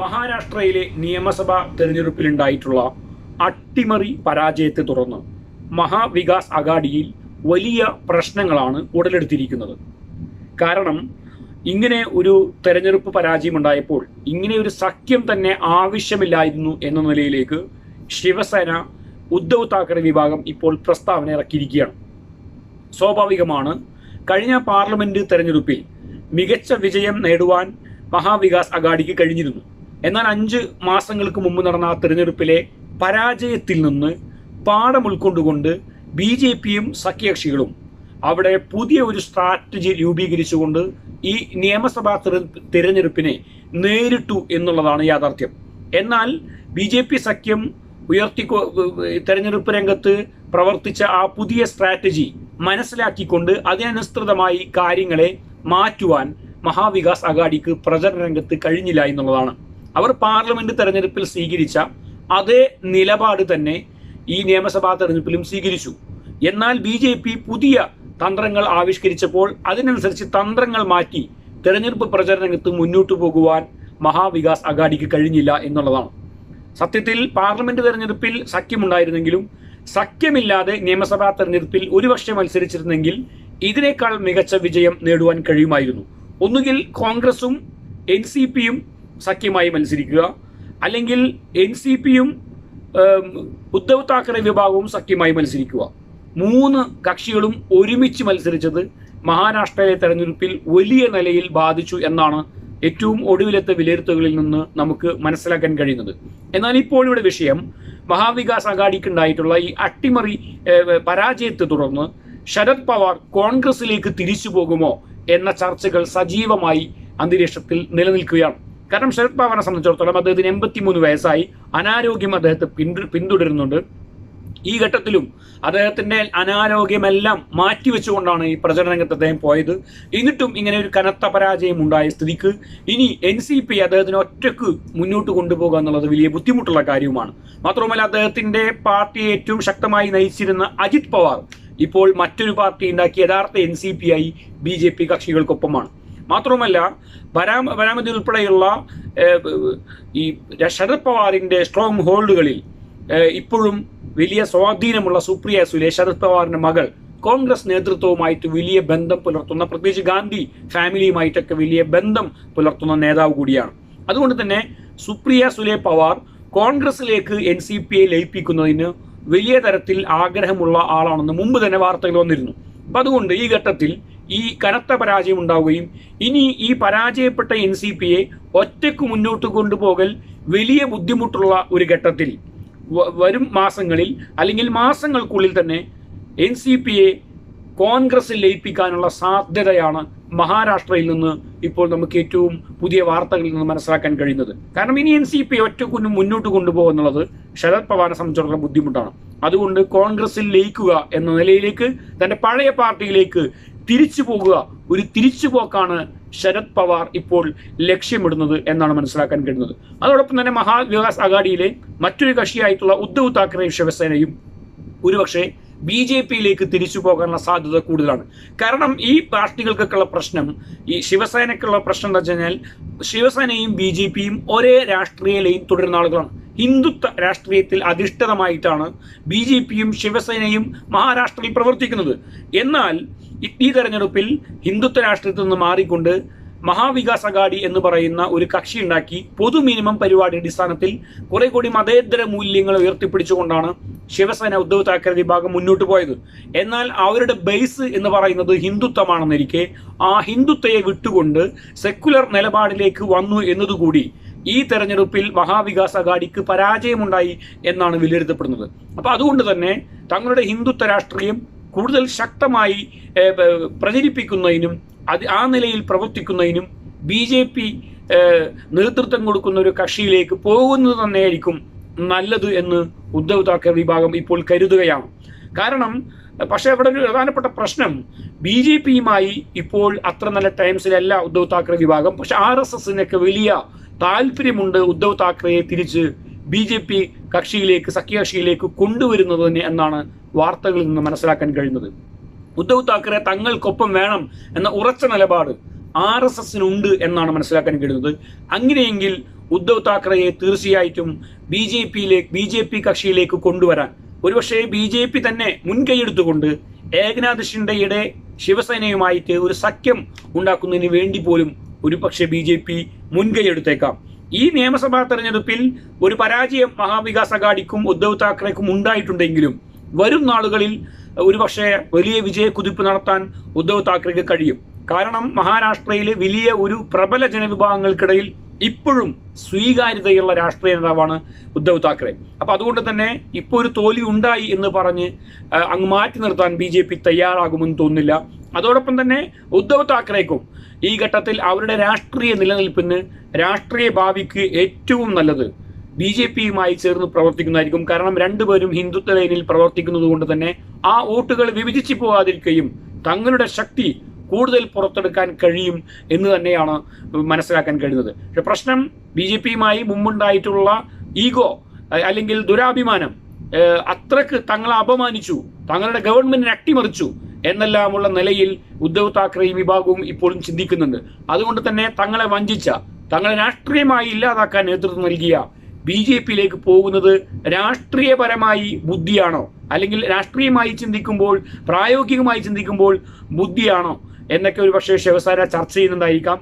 മഹാരാഷ്ട്രയിലെ നിയമസഭാ തെരഞ്ഞെടുപ്പിലുണ്ടായിട്ടുള്ള അട്ടിമറി പരാജയത്തെ തുടർന്ന് മഹാവികാസ് അഗാഡിയിൽ വലിയ പ്രശ്നങ്ങളാണ് ഉടലെടുത്തിരിക്കുന്നത്. കാരണം ഇങ്ങനെ ഒരു തെരഞ്ഞെടുപ്പ് പരാജയം ഉണ്ടായപ്പോൾ ഇങ്ങനെ ഒരു സഖ്യം തന്നെ ആവശ്യമില്ലായിരുന്നു എന്ന നിലയിലേക്ക് ശിവസേന ഉദ്ധവ് താക്കറെ വിഭാഗം ഇപ്പോൾ പ്രസ്താവന ഇറക്കിയിരിക്കുകയാണ്. സ്വാഭാവികമാണ് കഴിഞ്ഞ പാർലമെന്റ് തെരഞ്ഞെടുപ്പിൽ മികച്ച വിജയം നേടുവാൻ മഹാവികാസ് അഗാഡിക്ക് കഴിഞ്ഞിരുന്നു. എന്നാൽ അഞ്ച് മാസങ്ങൾക്ക് മുമ്പ് നടന്ന ആ തെരഞ്ഞെടുപ്പിലെ പരാജയത്തിൽ നിന്ന് പാഠം ഉൾക്കൊണ്ടുകൊണ്ട് ബി ജെ പിയും സഖ്യകക്ഷികളും അവിടെ പുതിയ ഒരു സ്ട്രാറ്റജി രൂപീകരിച്ചുകൊണ്ട് ഈ നിയമസഭാ തെര- തിരഞ്ഞെടുപ്പിനെ നേരിട്ടു എന്നുള്ളതാണ് യാഥാർത്ഥ്യം. എന്നാൽ ബി ജെ പി സഖ്യം ഉയർത്തി തെരഞ്ഞെടുപ്പ് രംഗത്ത് പ്രവർത്തിച്ച ആ പുതിയ സ്ട്രാറ്റജി മനസ്സിലാക്കിക്കൊണ്ട് അതിനനുസൃതമായി കാര്യങ്ങളെ മാറ്റുവാൻ മഹാവികാസ് അഗാഡിക്ക് പ്രചരണ രംഗത്ത് കഴിഞ്ഞില്ല എന്നുള്ളതാണ്. അവർ പാർലമെന്റ് തെരഞ്ഞെടുപ്പിൽ സ്വീകരിച്ച അതേ നിലപാട് തന്നെ ഈ നിയമസഭാ തെരഞ്ഞെടുപ്പിലും സ്വീകരിച്ചു. എന്നാൽ ബി ജെ പി പുതിയ തന്ത്രങ്ങൾ ആവിഷ്കരിച്ചപ്പോൾ അതിനനുസരിച്ച് തന്ത്രങ്ങൾ മാറ്റി തെരഞ്ഞെടുപ്പ് പ്രചരണരംഗത്ത് മുന്നോട്ടു പോകുവാൻ മഹാവികാസ് അഗാഡിക്ക് കഴിഞ്ഞില്ല എന്നുള്ളതാണ്. സത്യത്തിൽ പാർലമെന്റ് തെരഞ്ഞെടുപ്പിൽ സഖ്യമുണ്ടായിരുന്നെങ്കിലും സഖ്യമില്ലാതെ നിയമസഭാ തെരഞ്ഞെടുപ്പിൽ ഒരുപക്ഷെ മത്സരിച്ചിരുന്നെങ്കിൽ ഇതിനേക്കാൾ മികച്ച വിജയം നേടുവാൻ കഴിയുമായിരുന്നു. ഒന്നുകിൽ കോൺഗ്രസും എൻ സി പിയും സഖ്യമായി മത്സരിക്കുക. അല്ലെങ്കിൽ എൻ സി പിയും ഉദ്ധവ് താക്കറെ വിഭാഗവും സഖ്യമായി മത്സരിക്കുക. മൂന്ന് കക്ഷികളും ഒരുമിച്ച് മത്സരിച്ചത് മഹാരാഷ്ട്രയിലെ തെരഞ്ഞെടുപ്പിൽ വലിയ നിലയിൽ ബാധിച്ചു എന്നാണ് ഏറ്റവും ഒടുവിലത്തെ വിലയിരുത്തലുകളിൽ നിന്ന് നമുക്ക് മനസ്സിലാക്കാൻ കഴിയുന്നത്. എന്നാൽ ഇപ്പോൾ ഇവിടെ വിഷയം മഹാവികാസ് അഗാഡിക്ക് ഉണ്ടായിട്ടുള്ള ഈ അട്ടിമറി പരാജയത്തെ തുടർന്ന് ശരത് പവാർ കോൺഗ്രസിലേക്ക് തിരിച്ചു പോകുമോ എന്ന ചർച്ചകൾ സജീവമായി അന്തരീക്ഷത്തിൽ നിലനിൽക്കുകയാണ്. കാരണം ശരത് പവാറിനെ സംബന്ധിച്ചിടത്തോളം അദ്ദേഹത്തിന് എൺപത്തിമൂന്ന് വയസ്സായി. അനാരോഗ്യം അദ്ദേഹത്തെ പിന്തു പിന്തുടരുന്നുണ്ട്. ഈ ഘട്ടത്തിലും അദ്ദേഹത്തിന്റെ അനാരോഗ്യമെല്ലാം മാറ്റിവെച്ചുകൊണ്ടാണ് ഈ പ്രചരണ രംഗത്ത് അദ്ദേഹം പോയത്. എന്നിട്ടും ഇങ്ങനെ ഒരു കനത്ത പരാജയം ഉണ്ടായ സ്ഥിതിക്ക് ഇനി എൻ സി പി അദ്ദേഹത്തിന് ഒറ്റയ്ക്ക് മുന്നോട്ട് കൊണ്ടുപോകുക എന്നുള്ളത് വലിയ ബുദ്ധിമുട്ടുള്ള കാര്യവുമാണ്. മാത്രവുമല്ല അദ്ദേഹത്തിന്റെ പാർട്ടിയെ ഏറ്റവും ശക്തമായി നയിച്ചിരുന്ന അജിത് പവാർ ഇപ്പോൾ മറ്റൊരു പാർട്ടി ഉണ്ടാക്കി യഥാർത്ഥ എൻ സി പി ആയി ബി ജെ പി കക്ഷികൾക്കൊപ്പമാണ്. മാത്രവുമല്ല ബരാ ബരാമതി ഉൾപ്പെടെയുള്ള ഈ ശരത് പവാറിന്റെ സ്ട്രോങ് ഹോൾഡുകളിൽ ഇപ്പോഴും വലിയ സ്വാധീനമുള്ള സുപ്രിയ സുലെ ശരത് പവാറിന്റെ മകൾ കോൺഗ്രസ് നേതൃത്വവുമായിട്ട് വലിയ ബന്ധം പുലർത്തുന്ന പ്രത്യേകിച്ച് ഗാന്ധി ഫാമിലിയുമായിട്ടൊക്കെ വലിയ ബന്ധം പുലർത്തുന്ന നേതാവ് കൂടിയാണ്. അതുകൊണ്ട് തന്നെ സുപ്രിയ സുലെ പവാർ കോൺഗ്രസിലേക്ക് എൻ സി പി എ ലയിപ്പിക്കുന്നതിന് വലിയ തരത്തിൽ ആഗ്രഹമുള്ള ആളാണെന്ന് മുമ്പ് തന്നെ വാർത്തകൾ വന്നിരുന്നു. അപ്പം അതുകൊണ്ട് ഈ ഘട്ടത്തിൽ ഈ കനത്ത പരാജയം ഉണ്ടാവുകയും ഇനി ഈ പരാജയപ്പെട്ട എൻ സി പിയെ ഒറ്റയ്ക്ക് മുന്നോട്ട് കൊണ്ടുപോകൽ വലിയ ബുദ്ധിമുട്ടുള്ള ഒരു ഘട്ടത്തിൽ വരും മാസങ്ങളിൽ അല്ലെങ്കിൽ മാസങ്ങൾക്കുള്ളിൽ തന്നെ എൻ സി പിയെ കോൺഗ്രസിൽ ലയിപ്പിക്കാനുള്ള സാധ്യതയാണ് മഹാരാഷ്ട്രയിൽ നിന്ന് ഇപ്പോൾ നമുക്ക് ഏറ്റവും പുതിയ വാർത്തകളിൽ നിന്ന് മനസ്സിലാക്കാൻ കഴിയുന്നത്. കാരണം ഇനി എൻ സി പി ഒറ്റക്കുന്നും മുന്നോട്ട് കൊണ്ടുപോകുക എന്നുള്ളത് ശരത് പവാറിനെ സംബന്ധിച്ചിടത്തോളം ബുദ്ധിമുട്ടാണ്. അതുകൊണ്ട് കോൺഗ്രസിൽ ലയിക്കുക എന്ന നിലയിലേക്ക് തന്റെ പഴയ പാർട്ടിയിലേക്ക് തിരിച്ചു പോകുക. ഒരു തിരിച്ചു പോക്കാണ് ശരത് പവാർ ഇപ്പോൾ ലക്ഷ്യമിടുന്നത് എന്നാണ് മനസ്സിലാക്കാൻ കഴിയുന്നത്. അതോടൊപ്പം തന്നെ മഹാവികാസ് അഗാഡിയിലെ മറ്റൊരു കക്ഷിയായിട്ടുള്ള ഉദ്ധവ് താക്കറെ ശിവസേനയും ഒരുപക്ഷെ ബി ജെ പിയിലേക്ക് തിരിച്ചു പോകാനുള്ള സാധ്യത കൂടുതലാണ്. കാരണം ഈ പാർട്ടികൾക്കൊക്കെയുള്ള പ്രശ്നം ഈ ശിവസേനയ്ക്കുള്ള പ്രശ്നം എന്താ വെച്ച് കഴിഞ്ഞാൽ ശിവസേനയും ബി ജെ പിയും ഒരേ രാഷ്ട്രീയ ലൈൻ തുടരുന്ന ആളുകളാണ്. ഹിന്ദുത്വ രാഷ്ട്രീയത്തിൽ അധിഷ്ഠിതമായിട്ടാണ് ബി ജെ പിയും ശിവസേനയും മഹാരാഷ്ട്രയിൽ പ്രവർത്തിക്കുന്നത്. എന്നാൽ ഈ- തെരഞ്ഞെടുപ്പിൽ ഹിന്ദുത്വ രാഷ്ട്രീയത്തിൽ നിന്ന് മാറിക്കൊണ്ട് മഹാവികാസ് അഗാഡി എന്ന് പറയുന്ന ഒരു കക്ഷി ഉണ്ടാക്കി പൊതു മിനിമം പരിപാടി അടിസ്ഥാനത്തിൽ കുറെ കൂടി മതേതര മൂല്യങ്ങൾ ഉയർത്തിപ്പിടിച്ചുകൊണ്ടാണ് ശിവസേന ഉദ്ധവ് താക്കറെ വിഭാഗം മുന്നോട്ട് പോയത്. എന്നാൽ അവരുടെ ബേസ് എന്ന് പറയുന്നത് ഹിന്ദുത്വമാണെന്നിരിക്കെ ആ ഹിന്ദുത്വയെ വിട്ടുകൊണ്ട് സെക്കുലർ നിലപാടിലേക്ക് വന്നു എന്നതുകൂടി ഈ തെരഞ്ഞെടുപ്പിൽ മഹാവികാസ് അഗാഡിക്ക് പരാജയമുണ്ടായി എന്നാണ് വിലയിരുത്തപ്പെടുന്നത്. അപ്പോൾ അതുകൊണ്ട് തന്നെ തങ്ങളുടെ ഹിന്ദുത്വ രാഷ്ട്രീയം കൂടുതൽ ശക്തമായി പ്രചരിപ്പിക്കുന്നതിനും അത് ആ നിലയിൽ പ്രവർത്തിക്കുന്നതിനും ബി ജെ പി നേതൃത്വം കൊടുക്കുന്ന ഒരു കക്ഷിയിലേക്ക് പോകുന്നത് തന്നെയായിരിക്കും നല്ലത് എന്ന് ഉദ്ധവ് താക്കറെ വിഭാഗം ഇപ്പോൾ കരുതുകയാണ്. കാരണം പക്ഷേ അവിടെ ഒരു പ്രധാനപ്പെട്ട പ്രശ്നം ബി ജെ പിയുമായി ഇപ്പോൾ അത്ര നല്ല ടൈംസിലല്ല ഉദ്ധവ് താക്കറെ വിഭാഗം. പക്ഷെ ആർ എസ് എസിനൊക്കെ വലിയ താല്പര്യമുണ്ട് ഉദ്ധവ് താക്കറെയെ തിരിച്ച് ബി ജെ പി കക്ഷിയിലേക്ക് സഖ്യകക്ഷിയിലേക്ക് കൊണ്ടുവരുന്നത് തന്നെ എന്നാണ് വാർത്തകളിൽ നിന്ന് മനസ്സിലാക്കാൻ കഴിയുന്നത് ഉദ്ധവ് താക്കറെ തങ്ങൾക്കൊപ്പം വേണം എന്ന ഉറച്ച നിലപാട് ആർ എസ് എസിനുണ്ട് എന്നാണ് മനസ്സിലാക്കാൻ കഴിയുന്നത്. അങ്ങനെയെങ്കിൽ ഉദ്ധവ് താക്കറയെ തീർച്ചയായിട്ടും ബി ജെ പിയിലേക്ക് ബി ജെ പി കക്ഷിയിലേക്ക് കൊണ്ടുവരാൻ. ഒരുപക്ഷെ ബി ജെ പി തന്നെ മുൻകൈയെടുത്തുകൊണ്ട് ഏകനാഥ് ഷിൻഡയുടെ ശിവസേനയുമായിട്ട് ഒരു സഖ്യം ഉണ്ടാക്കുന്നതിന് വേണ്ടി പോലും ഒരുപക്ഷെ ബി ജെ പി മുൻകൈയെടുത്തേക്കാം. ഈ നിയമസഭാ തെരഞ്ഞെടുപ്പിൽ ഒരു പരാജയം മഹാവികാസ് അഗാഡിക്കും ഉദ്ധവ് താക്കറെക്കും ഉണ്ടായിട്ടുണ്ടെങ്കിലും വരും നാളുകളിൽ ഒരുപക്ഷെ വലിയ വിജയക്കുതിപ്പ് നടത്താൻ ഉദ്ധവ് താക്കറെക്ക് കഴിയും. കാരണം മഹാരാഷ്ട്രയിലെ വലിയ ഒരു പ്രബല ജനവിഭാഗങ്ങൾക്കിടയിൽ ഇപ്പോഴും സ്വീകാര്യതയുള്ള രാഷ്ട്രീയ നേതാവാണ് ഉദ്ധവ് താക്കറെ. അപ്പൊ അതുകൊണ്ട് തന്നെ ഇപ്പോൾ ഒരു തോൽവി ഉണ്ടായി എന്ന് പറഞ്ഞ് അങ്ങ് മാറ്റി നിർത്താൻ ബി ജെ പി തയ്യാറാകുമെന്ന് തോന്നുന്നില്ല. അതോടൊപ്പം തന്നെ ഉദ്ധവ് താക്കറേക്കും ഈ ഘട്ടത്തിൽ അവരുടെ രാഷ്ട്രീയ നിലനിൽപ്പിന് രാഷ്ട്രീയ ഭാവിക്ക് ഏറ്റവും നല്ലത് ബി ജെ പിയുമായി ചേർന്ന് പ്രവർത്തിക്കുന്നതായിരിക്കും. കാരണം രണ്ടുപേരും ഹിന്ദുത്വ ലൈനിൽ പ്രവർത്തിക്കുന്നത് കൊണ്ട് തന്നെ ആ വോട്ടുകൾ വിഭജിച്ചു പോകാതിരിക്കുകയും തങ്ങളുടെ ശക്തി കൂടുതൽ പുറത്തെടുക്കാൻ കഴിയും എന്ന് തന്നെയാണ് മനസ്സിലാക്കാൻ കഴിയുന്നത്. പക്ഷെ പ്രശ്നം ബി ജെ പിയുമായി മുമ്പുണ്ടായിട്ടുള്ള ഈഗോ അല്ലെങ്കിൽ ദുരാഭിമാനം അത്രയ്ക്ക് തങ്ങളെ അപമാനിച്ചു തങ്ങളുടെ ഗവൺമെന്റിനെ അട്ടിമറിച്ചു എന്നെല്ലാമുള്ള നിലയിൽ ഉദ്ധവ് താക്കറെയും വിഭാഗവും ഇപ്പോഴും ചിന്തിക്കുന്നുണ്ട്. അതുകൊണ്ട് തന്നെ തങ്ങളെ വഞ്ചിച്ച തങ്ങളെ രാഷ്ട്രീയമായി ഇല്ലാതാക്കാൻ നേതൃത്വം നൽകിയ ബി ജെ പിയിലേക്ക് പോകുന്നത് രാഷ്ട്രീയപരമായി ബുദ്ധിയാണോ? അല്ലെങ്കിൽ രാഷ്ട്രീയമായി ചിന്തിക്കുമ്പോൾ പ്രായോഗികമായി ചിന്തിക്കുമ്പോൾ ബുദ്ധിയാണോ? എന്നൊക്കെ ഒരു പക്ഷേ ശിവസേന ചർച്ച ചെയ്യുന്നുണ്ടായിരിക്കാം.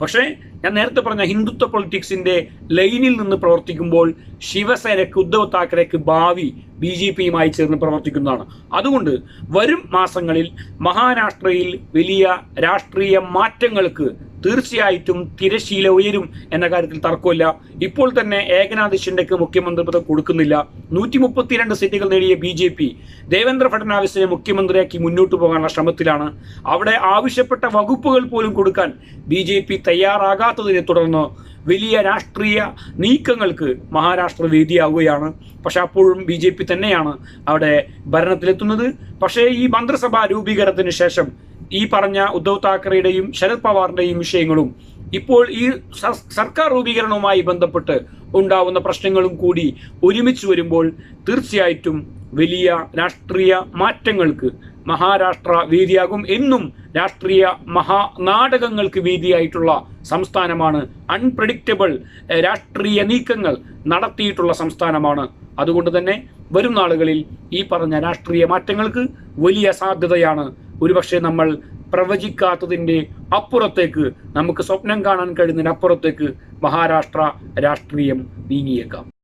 പക്ഷേ ഞാൻ നേരത്തെ പറഞ്ഞ ഹിന്ദുത്വ പൊളിറ്റിക്സിന്റെ ലൈനിൽ നിന്ന് പ്രവർത്തിക്കുമ്പോൾ ശിവസേനയ്ക്ക് ഉദ്ധവ് താക്കറേക്ക് ഭാവി ബി ജെ പിയുമായി ചേർന്ന് പ്രവർത്തിക്കുന്നതാണ്. അതുകൊണ്ട് വരും മാസങ്ങളിൽ മഹാരാഷ്ട്രയിൽ വലിയ രാഷ്ട്രീയ മാറ്റങ്ങൾക്ക് തീർച്ചയായിട്ടും തിരശീല ഉയരും എന്ന കാര്യത്തിൽ തർക്കമില്ല. ഇപ്പോൾ തന്നെ ഏകനാഥ് ഷിൻഡെക്ക് മുഖ്യമന്ത്രി പദം കൊടുക്കുന്നില്ല. നൂറ്റി മുപ്പത്തിരണ്ട് സീറ്റുകൾ നേടിയ ബി ജെ പി ദേവേന്ദ്ര ഫഡ്നാവിസിനെ മുഖ്യമന്ത്രിയാക്കി മുന്നോട്ട് പോകാനുള്ള ശ്രമത്തിലാണ്. അവിടെ ആവശ്യപ്പെട്ട വകുപ്പുകൾ പോലും കൊടുക്കാൻ ബി ജെ പി തയ്യാറാകാത്തതിനെ തുടർന്ന് വലിയ രാഷ്ട്രീയ നീക്കങ്ങൾക്ക് മഹാരാഷ്ട്ര വേദിയാവുകയാണ്. പക്ഷെ അപ്പോഴും ബി ജെ പി തന്നെയാണ് അവിടെ ഭരണത്തിലെത്തുന്നത്. പക്ഷേ ഈ മന്ത്രിസഭാ രൂപീകരണത്തിന് ശേഷം ഈ പറഞ്ഞ ഉദ്ധവ് താക്കറെയുടെയും ശരത് പവാറിന്റെയും വിഷയങ്ങളും ഇപ്പോൾ ഈ സർക്കാർ രൂപീകരണവുമായി ബന്ധപ്പെട്ട് ഉണ്ടാവുന്ന പ്രശ്നങ്ങളും കൂടി ഒരുമിച്ച് വരുമ്പോൾ തീർച്ചയായിട്ടും വലിയ രാഷ്ട്രീയ മാറ്റങ്ങൾക്ക് മഹാരാഷ്ട്ര വേദിയാകും എന്നും രാഷ്ട്രീയ മഹാ നാടകങ്ങൾക്ക് വേദിയായിട്ടുള്ള സംസ്ഥാനമാണ് അൺപ്രഡിക്റ്റബിൾ രാഷ്ട്രീയ നീക്കങ്ങൾ നടത്തിയിട്ടുള്ള സംസ്ഥാനമാണ്. അതുകൊണ്ട് തന്നെ വരും നാളുകളിൽ ഈ പറഞ്ഞ രാഷ്ട്രീയ മാറ്റങ്ങൾക്ക് വലിയ സാധ്യതയാണ്. ഒരുപക്ഷെ നമ്മൾ പ്രവചിക്കാത്തതിന്റെ അപ്പുറത്തേക്ക് നമുക്ക് സ്വപ്നം കാണാൻ കഴിയുന്നതിന് അപ്പുറത്തേക്ക് മഹാരാഷ്ട്ര രാഷ്ട്രീയം നീങ്ങിയേക്കാം.